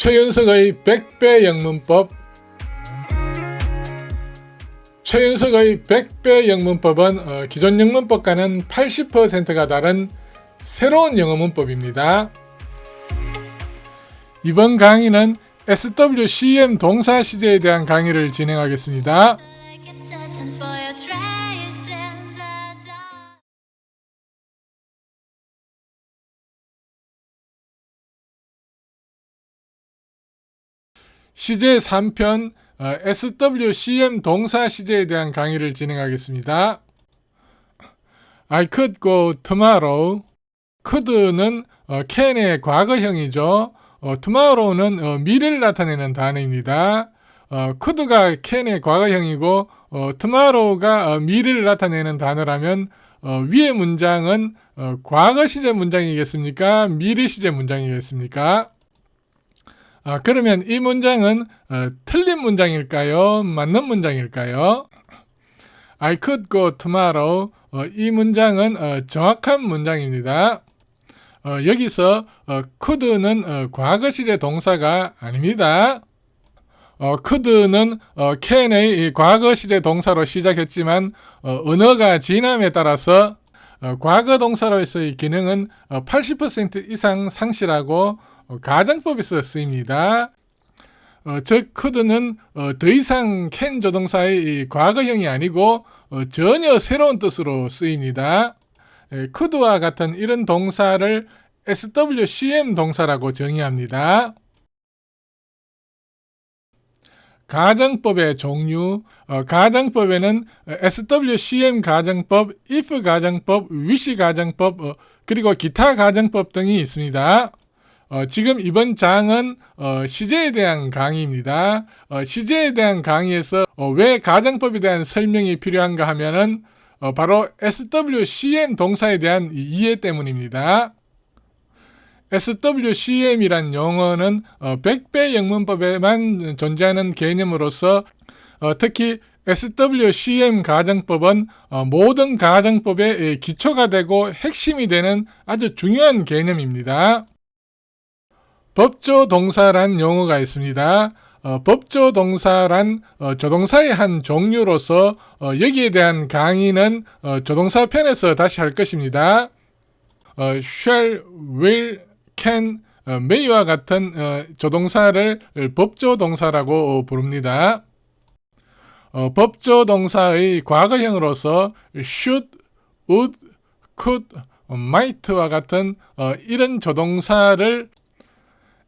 최윤석의 100배 영문법 최윤석의 100배 영문법은 어, 기존 영문법과는 80%가 다른 새로운 영어 문법입니다. 이번 강의는 SWCM 동사 시제에 대한 강의를 진행하겠습니다. 시제 3편 어, SWCM 동사 시제에 대한 강의를 진행하겠습니다. I could go tomorrow. could는 어, can의 과거형이죠. 어, tomorrow는 어, 미래를 나타내는 단어입니다. 어, could가 can의 과거형이고 어, tomorrow가 어, 미래를 나타내는 단어라면 어, 위의 문장은 어, 과거 시제 문장이겠습니까? 미래 시제 문장이겠습니까? 아, 그러면 이 문장은 어, 틀린 문장일까요? 맞는 문장일까요? I could go tomorrow. 어, 이 문장은 어, 정확한 문장입니다. 어, 여기서 어, could는 어, 과거 시제 동사가 아닙니다. 어, could는 어, can의 이 과거 시제 동사로 시작했지만 어, 언어가 진함에 따라서 어, 과거 동사로서의 기능은 어, 80% 이상 상실하고 어, 가정법에서 쓰입니다. 어, 즉 could는 어, 더 이상 can 조동사의 이 과거형이 아니고 어, 전혀 새로운 뜻으로 쓰입니다. 에, could와 같은 이런 동사를 SWCM 동사라고 정의합니다. 가정법의 종류, 어, 가정법에는 어, SWCM 가정법, if 가정법, wish 가정법, 어, 그리고 기타 가정법 등이 있습니다. 어, 지금 이번 장은 어, 시제에 대한 강의입니다. 어, 시제에 대한 강의에서 어, 왜 가정법에 대한 설명이 필요한가 하면은 어, 바로 SWCM 동사에 대한 이 이해 때문입니다. SWCM이란 용어는 어, 100배 영문법에만 존재하는 개념으로서 어, 특히 SWCM 가정법은 어, 모든 가정법의 에, 기초가 되고 핵심이 되는 아주 중요한 개념입니다. 법조 동사란 용어가 있습니다. 어, 법조 동사란 어, 조동사의 한 종류로서 어, 여기에 대한 강의는 어, 조동사 편에서 다시 할 것입니다. 어, shall, will, can, 어, may와 같은 어, 조동사를 법조 동사라고 어, 부릅니다. 어, 법조 동사의 과거형으로서 should, would, could, 어, might와 같은 어, 이런 조동사를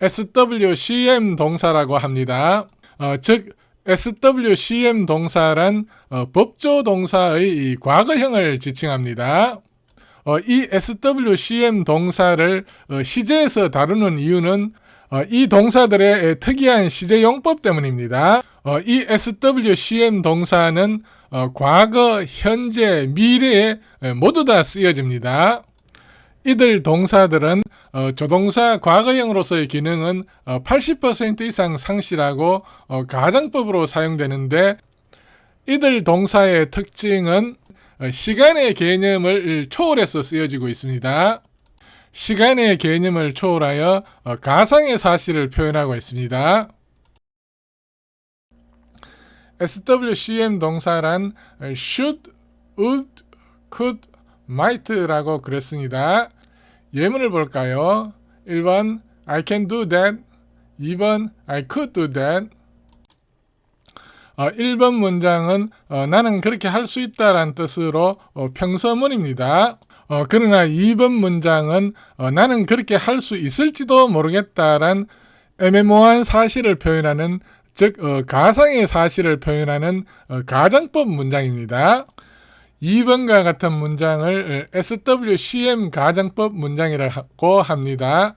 SWCM 동사라고 합니다. 어, 즉 SWCM 동사란 어, 법조 동사의 이 과거형을 지칭합니다. 어, 이 SWCM 동사를 어, 시제에서 다루는 이유는 어, 이 동사들의 특이한 시제 용법 때문입니다. 어, 이 SWCM 동사는 어, 과거, 현재, 미래에 에, 모두 다 쓰여집니다. 이들 동사들은 어, 조동사 과거형으로서의 기능은 어, 80% 이상 상실하고 어, 가정법으로 사용되는데 이들 동사의 특징은 어, 시간의 개념을 초월해서 쓰여지고 있습니다. 시간의 개념을 초월하여 어, 가상의 사실을 표현하고 있습니다. SWCM 동사란 어, should, would, could, might라고 그랬습니다. 예문을 볼까요? 1번 I can do that 2번 I could do that 어, 1번 문장은 어, 나는 그렇게 할 수 있다라는 뜻으로 어, 평서문입니다. 어, 그러나 2번 문장은 어, 나는 그렇게 할 수 있을지도 모르겠다란 애매모호한 사실을 표현하는 즉 어, 가상의 사실을 표현하는 어, 가정법 문장입니다. 2번과 같은 문장을 SWCM 가정법 문장이라고 합니다.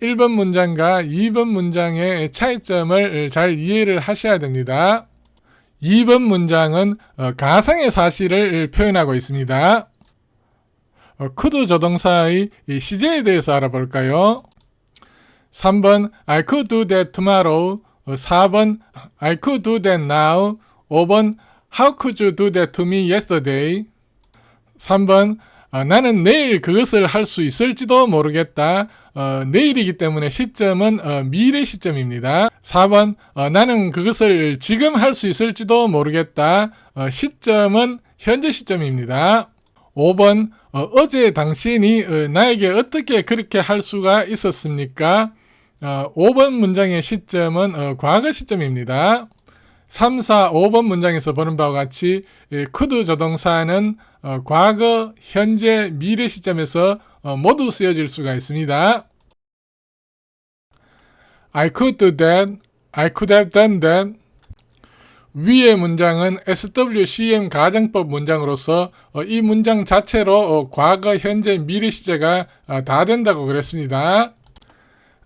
1번 문장과 2번 문장의 차이점을 잘 이해를 하셔야 됩니다. 2번 문장은 어, 가상의 사실을 표현하고 있습니다. 어, could 조동사의 이 시제에 대해서 알아볼까요? 3번 I could do that tomorrow 어, 4번 I could do that now 5번 How could you do that to me yesterday? 3번 어, 나는 내일 그것을 할 수 있을지도 모르겠다. 어, 내일이기 때문에 시점은 어, 미래 시점입니다. 4번 어, 나는 그것을 지금 할 수 있을지도 모르겠다. 어, 시점은 현재 시점입니다. 5번 어, 제 당신이 어, 나에게 어떻게 그렇게 할 수가 있었습니까? 어, 5번 문장의 시점은 어, 과거 시점입니다. 3, 4, 5번 문장에서 보는 바와 같이 예, could 조동사는 어, 과거, 현재, 미래 시점에서 어, 모두 쓰여질 수가 있습니다. I could do that. I could have done that. 위의 문장은 SWCM 가정법 문장으로서 어, 이 문장 자체로 어, 과거, 현재, 미래 시제가 어, 다 된다고 그랬습니다.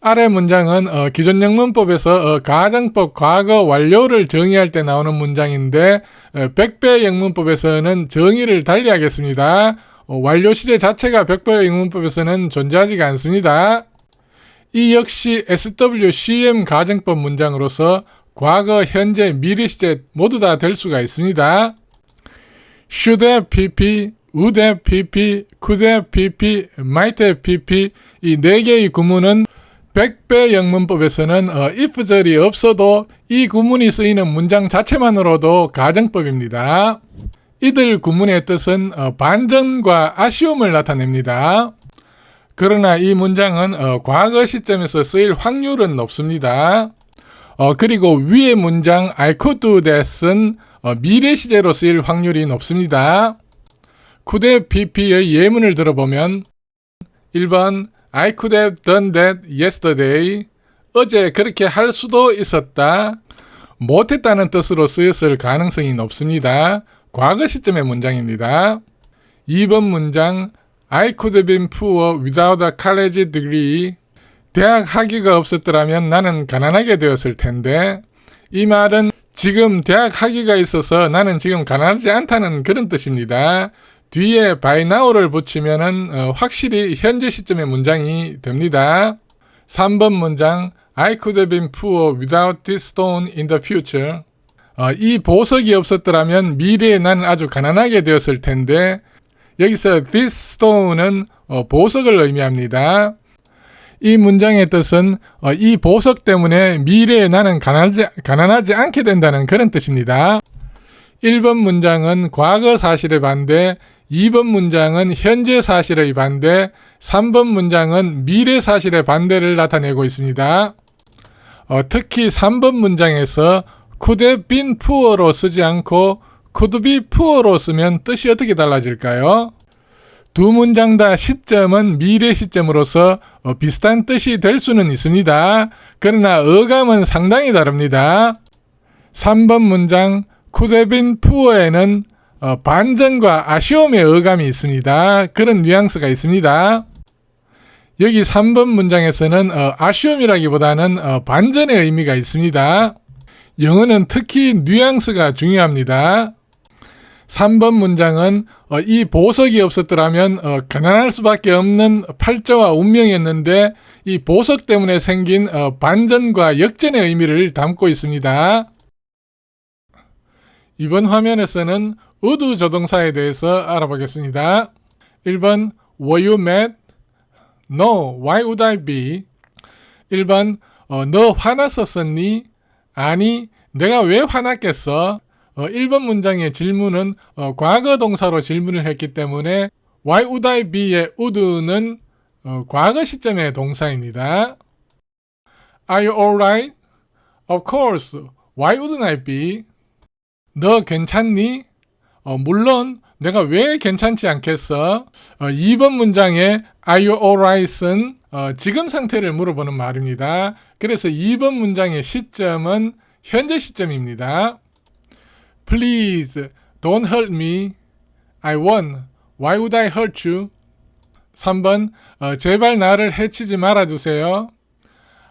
아래 문장은 어, 기존 영문법에서 어, 가정법 과거 완료를 정의할 때 나오는 문장인데 어, 백배 영문법에서는 정의를 달리하겠습니다. 어, 완료 시제 자체가 백배 영문법에서는 존재하지가 않습니다. 이 역시 SWCM 가정법 문장으로서 과거, 현재, 미래 시제 모두 다 될 수가 있습니다. have pp, have pp, have pp, have pp 이 네 개의 구문은 백배 영문법에서는 어, if절이 없어도 이 구문이 쓰이는 문장 자체만으로도 가정법입니다. 이들 구문의 뜻은 어, 반전과 아쉬움을 나타냅니다. 그러나 이 문장은 어, 과거 시점에서 쓰일 확률은 높습니다. 어, 그리고 위의 문장 I could do that은 어, 미래 시제로 쓰일 확률이 높습니다. have pp의 예문을 들어보면 1번 I could have done that yesterday 어제 그렇게 할 수도 있었다. 못했다는 뜻으로 쓰였을 가능성이 높습니다. 과거 시점의 문장입니다. 2번 문장 I could have been poor without a college degree 대학 학위가 없었더라면 나는 가난하게 되었을 텐데 이 말은 지금 대학 학위가 있어서 나는 지금 가난하지 않다는 그런 뜻입니다. 뒤에 by now를 붙이면은 어, 확실히 현재 시점의 문장이 됩니다. 3번 문장 I could have been poor without this stone in the future. 어, 이 보석이 없었더라면 미래에 나는 아주 가난하게 되었을 텐데 여기서 this stone은 어, 보석을 의미합니다. 이 문장의 뜻은 어, 이 보석 때문에 미래에 나는 가난하지, 가난하지 않게 된다는 그런 뜻입니다. 1번 문장은 과거 사실의 반대, 2번 문장은 현재 사실의 반대, 3번 문장은 미래 사실의 반대를 나타내고 있습니다. 어, 특히 3번 문장에서 could have been poor로 쓰지 않고 could be poor로 쓰면 뜻이 어떻게 달라질까요? 두 문장 다 시점은 미래 시점으로서 어, 비슷한 뜻이 될 수는 있습니다. 그러나 어감은 상당히 다릅니다. 3번 문장 could have been poor에는 어, 반전과 아쉬움의 어감이 있습니다. 그런 뉘앙스가 있습니다. 여기 3번 문장에서는 어, 아쉬움이라기보다는 어, 반전의 의미가 있습니다. 영어는 특히 뉘앙스가 중요합니다. 3번 문장은 어, 이 보석이 없었더라면 어, 가난할 수밖에 없는 팔자와 운명이었는데 이 보석 때문에 생긴 어, 반전과 역전의 의미를 담고 있습니다. 이번 화면에서는 의두 조동사에 대해서 알아보겠습니다. 1번 Were you mad? No. Why would I be? 1번 어, 너 화났었었니? 아니, 내가 왜 화났겠어? 어, 1번 문장의 질문은 어, 과거 동사로 질문을 했기 때문에 Why would I be의 would는 어, 과거 시점의 동사입니다. Are you alright? Of course. Why wouldn't I be? 너 괜찮니? 어, 물론 내가 왜 괜찮지 않겠어? 어, 2번 문장의 Are you alright은 어, 지금 상태를 물어보는 말입니다. 그래서 2번 문장의 시점은 현재 시점입니다. Please don't hurt me. I won. Why would I hurt you? 3번 어, 제발 나를 해치지 말아주세요.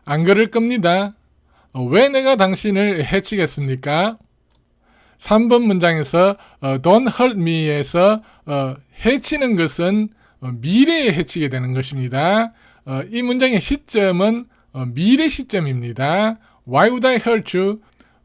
안 그럴 겁니다. 어, 왜 내가 당신을 해치겠습니까? 3번 문장에서 어, don't hurt me에서 어, 해치는 것은 어, 미래에 해치게 되는 것입니다. 어, 이 문장의 시점은 어, 미래 시점입니다. Why would I hurt you?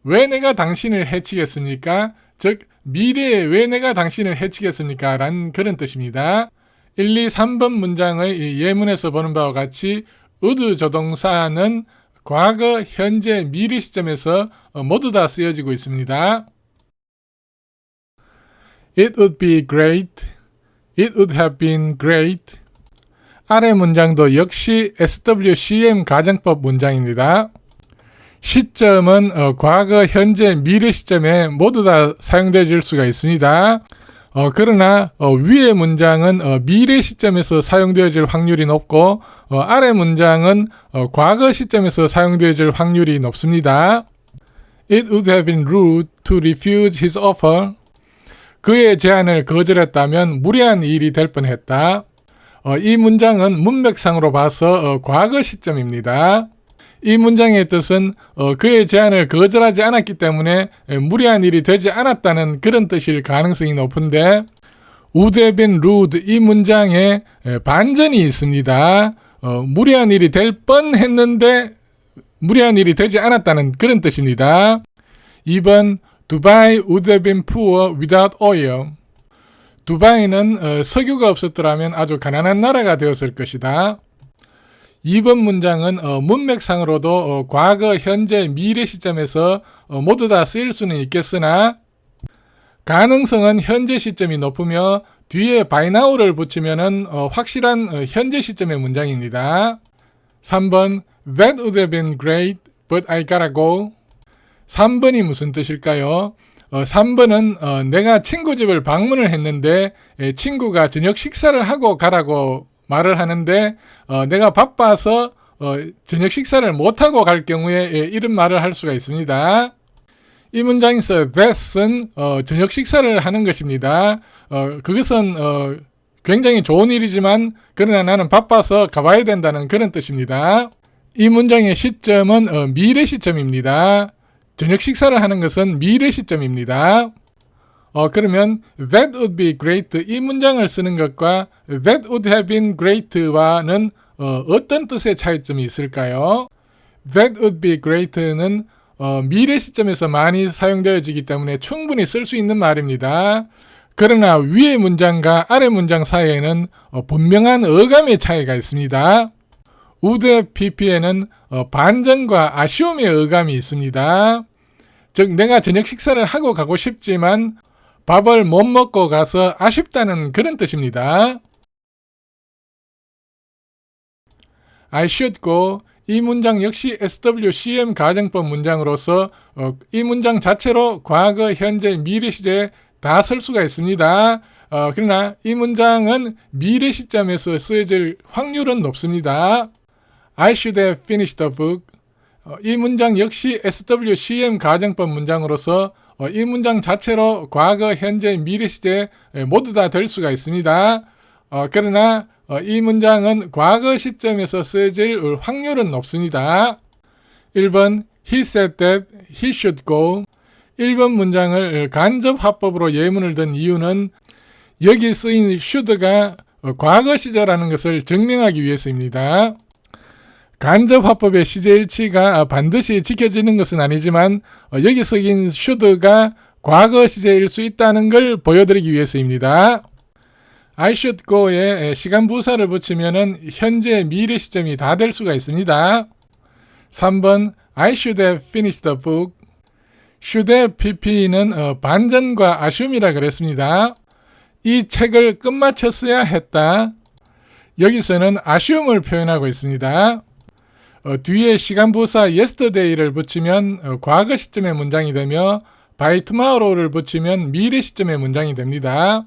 왜 내가 당신을 해치겠습니까? 즉 미래에 왜 내가 당신을 해치겠습니까? 라는 그런 뜻입니다. 1, 2, 3번 문장의 이 예문에서 보는 바와 같이 would 조동사는 과거, 현재, 미래 시점에서 어, 모두 다 쓰여지고 있습니다. It would be great. It would have been great. 아래 문장도 역시 SWCM 가정법 문장입니다. 시점은 어, 과거, 현재, 미래 시점에 모두 다 사용되어질 수가 있습니다. 어, 그러나 어, 위의 문장은 어, 미래 시점에서 사용되어질 확률이 높고 어, 아래 문장은 어, 과거 시점에서 사용되어질 확률이 높습니다. It would have been rude to refuse his offer. 그의 제안을 거절했다면 무례한 일이 될 뻔했다. 어, 이 문장은 문맥상으로 봐서 어, 과거 시점입니다. 이 문장의 뜻은 어, 그의 제안을 거절하지 않았기 때문에 에, 무리한 일이 되지 않았다는 그런 뜻일 가능성이 높은데 been rude 이 문장에 에, 반전이 있습니다. 어, 무리한 일이 될 뻔했는데 무리한 일이 되지 않았다는 그런 뜻입니다. 2번 Dubai would have been poor without oil. 두바이는 어, 석유가 없었더라면 아주 가난한 나라가 되었을 것이다. 2번 문장은 어, 문맥상으로도 어, 과거, 현재, 미래 시점에서 어, 모두 다 쓰일 수는 있겠으나 가능성은 현재 시점이 높으며 뒤에 by now를 붙이면은 어, 확실한 어, 현재 시점의 문장입니다. 3번 That would have been great, but I gotta go. 3번이 무슨 뜻일까요? 어, 3번은 어, 내가 친구 집을 방문을 했는데 에, 친구가 저녁 식사를 하고 가라고 말을 하는데 어, 내가 바빠서 어, 저녁 식사를 못하고 갈 경우에 예, 이런 말을 할 수가 있습니다. 이 문장에서 that은 어, 저녁 식사를 하는 것입니다. 어, 그것은 어, 굉장히 좋은 일이지만 그러나 나는 바빠서 가봐야 된다는 그런 뜻입니다. 이 문장의 시점은 어, 미래 시점입니다. 저녁 식사를 하는 것은 미래 시점입니다. 어, 그러면 that would be great 이 문장을 쓰는 것과 that would have been great와는 어, 어떤 뜻의 차이점이 있을까요? that would be great는 어, 미래 시점에서 많이 사용되어지기 때문에 충분히 쓸 수 있는 말입니다. 그러나 위의 문장과 아래 문장 사이에는 어, 분명한 어감의 차이가 있습니다. 우드 PP에는 어, 반전과 아쉬움의 어감이 있습니다. 즉 내가 저녁 식사를 하고 가고 싶지만 밥을 못 먹고 가서 아쉽다는 그런 뜻입니다. I should go 이 문장 역시 SWCM 가정법 문장으로서 어, 이 문장 자체로 과거, 현재, 미래 시제에 다 쓸 수가 있습니다. 어, 그러나 이 문장은 미래 시점에서 쓰여질 확률은 높습니다. I should have finished the book. 어, 이 문장 역시 SWCM 가정법 문장으로서 어, 이 문장 자체로 과거, 현재, 미래 시제 에, 모두 다 될 수가 있습니다. 어, 그러나 어, 이 문장은 과거 시점에서 쓰여질 확률은 높습니다. 1번 He said that he should go. 1번 문장을 간접 화법으로 예문을 든 이유는 여기 쓰인 should가 어, 과거 시제라는 것을 증명하기 위해서입니다. 간접 화법의 시제 일치가 반드시 지켜지는 것은 아니지만 어, 여기 쓰인 should가 과거 시제일 수 있다는 걸 보여드리기 위해서입니다. I should go에 시간 부사를 붙이면은 현재 미래 시점이 다 될 수가 있습니다. 3번 I should have finished the book. should have pp는 어, 반전과 아쉬움이라 그랬습니다. 이 책을 끝마쳤어야 했다. 여기서는 아쉬움을 표현하고 있습니다. 어, 뒤에 시간 부사 yesterday를 붙이면 어, 과거 시점의 문장이 되며 by tomorrow를 붙이면 미래 시점의 문장이 됩니다.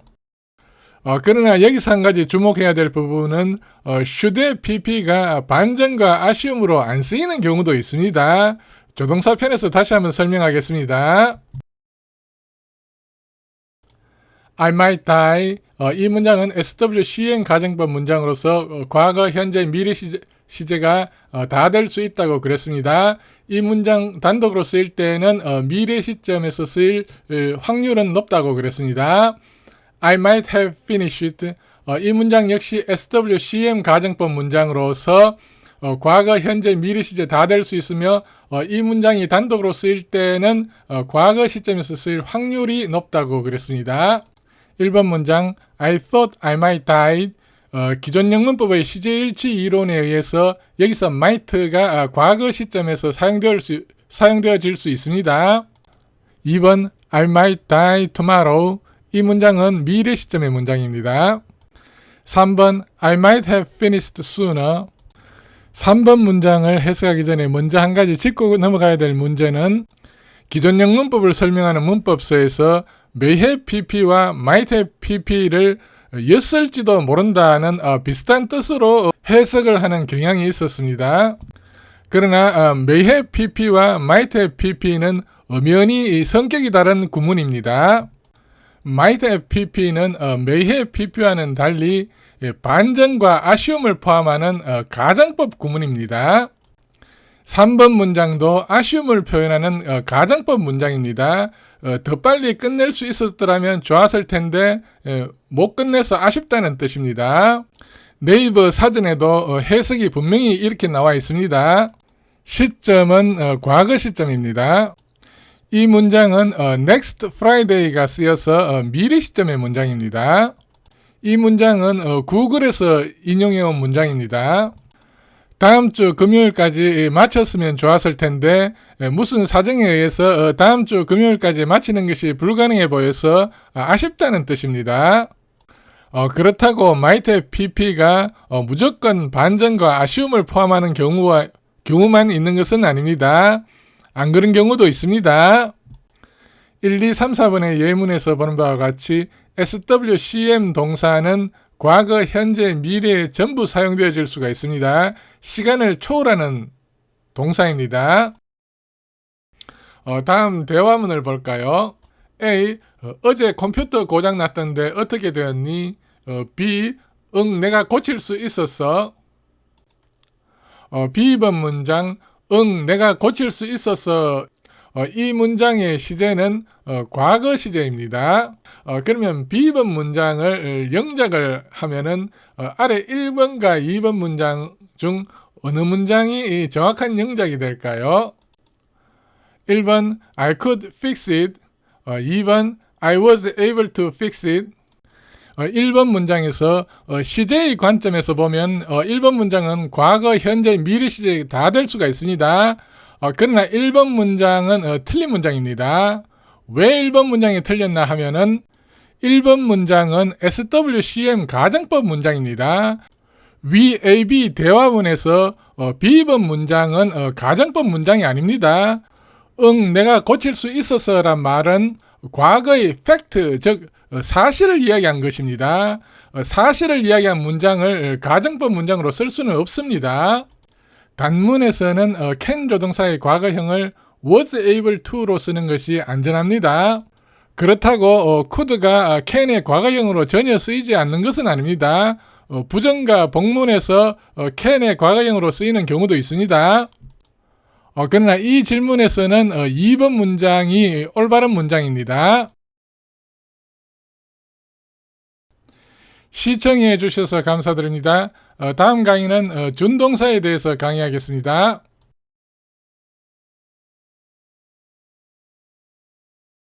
어, 그러나 여기서 한 가지 주목해야 될 부분은 어, should pp가 반전과 아쉬움으로 안 쓰이는 경우도 있습니다. 조동사 편에서 다시 한번 설명하겠습니다. I might die. 어, 이 문장은 SWCN 가정법 문장으로서 어, 과거, 현재, 미래 시제, 시제가 어, 다될 수 있다고 그랬습니다. 이 문장 단독으로 쓰일 때는 어, 미래 시점에서 쓰일 어, 확률은 높다고 그랬습니다. I might have finished. 어, 이 문장 역시 SWCM 가정법 문장으로서 어, 과거, 현재, 미래 시제 다 될 수 있으며 어, 이 문장이 단독으로 쓰일 때는 어, 과거 시점에서 쓰일 확률이 높다고 그랬습니다. 1번 문장 I thought I might die. 어, 기존 영문법의 시제일치 이론에 의해서 여기서 might가 아, 과거 시점에서 사용되어 수, 사용되어질 수 있습니다. 2번 I might die tomorrow 이 문장은 미래 시점의 문장입니다. 3번 I might have finished sooner 3번 문장을 해석하기 전에 먼저 한 가지 짚고 넘어가야 될 문제는 기존 영문법을 설명하는 문법서에서 may have pp와 might have pp를 였을지도 모른다는 어, 비슷한 뜻으로 해석을 하는 경향이 있었습니다. 그러나 어, have pp와 have pp는 엄연히 성격이 다른 구문입니다. have pp는 어, have pp와는 달리 예, 반전과 아쉬움을 포함하는 어, 가정법 구문입니다. 3번 문장도 아쉬움을 표현하는 어, 가정법 문장입니다. 어, 더 빨리 끝낼 수 있었더라면 좋았을 텐데 예, 못 끝내서 아쉽다는 뜻입니다. 네이버 사전에도 어, 해석이 분명히 이렇게 나와 있습니다. 시점은 어, 과거 시점입니다. 이 문장은 어, next Friday가 쓰여서 어, 미래 시점의 문장입니다. 이 문장은 어, 구글에서 인용해온 문장입니다. 다음 주 금요일까지 마쳤으면 좋았을 텐데 에, 무슨 사정에 의해서 어, 다음 주 금요일까지 마치는 것이 불가능해 보여서 아, 아쉽다는 뜻입니다. 어, 그렇다고 마이트 PP가 어, 무조건 반전과 아쉬움을 포함하는 경우와 경우만 있는 것은 아닙니다. 안 그런 경우도 있습니다. 1, 2, 3, 4번의 예문에서 보는 바와 같이 SWCM 동사는 과거, 현재, 미래에 전부 사용되어질 수가 있습니다. 시간을 초월하는 동사입니다. 어, 다음 대화문을 볼까요? A. 어, 제 컴퓨터 고장 났던데 어떻게 되었니? 어, B. 응, 내가 고칠 수 있었어. 어, B번 문장 응, 내가 고칠 수 있었어. 어, 이 문장의 시제는 어, 과거 시제입니다. 어, 그러면 B번 문장을 어, 영작을 하면은 어, 아래 1번과 2번 문장 중 어느 문장이 이 정확한 영작이 될까요? 1번 I could fix it. 어, 2번 I was able to fix it. 어, 1번 문장에서 어, 시제의 관점에서 보면 어, 1번 문장은 과거, 현재, 미래 시제 다 될 수가 있습니다. 어, 그러나 1번 문장은 어, 틀린 문장입니다. 왜 1번 문장이 틀렸나 하면은 1번 문장은 SWCM 가정법 문장입니다. VAB 대화문에서 어, B번 문장은 어, 가정법 문장이 아닙니다. 응, 내가 고칠 수 있었어란 말은 과거의 팩트, 즉 어, 사실을 이야기한 것입니다. 어, 사실을 이야기한 문장을 어, 가정법 문장으로 쓸 수는 없습니다. 단문에서는 어, can 조동사의 과거형을 was able to로 쓰는 것이 안전합니다. 그렇다고 어, could가 어, can의 과거형으로 전혀 쓰이지 않는 것은 아닙니다. 어, 부정과 복문에서 어, can의 과거형으로 쓰이는 경우도 있습니다. 어, 그러나 이 질문에서는 어, 2번 문장이 올바른 문장입니다. 시청해 주셔서 감사드립니다. 어, 다음 강의는 어, 준동사에 대해서 강의하겠습니다.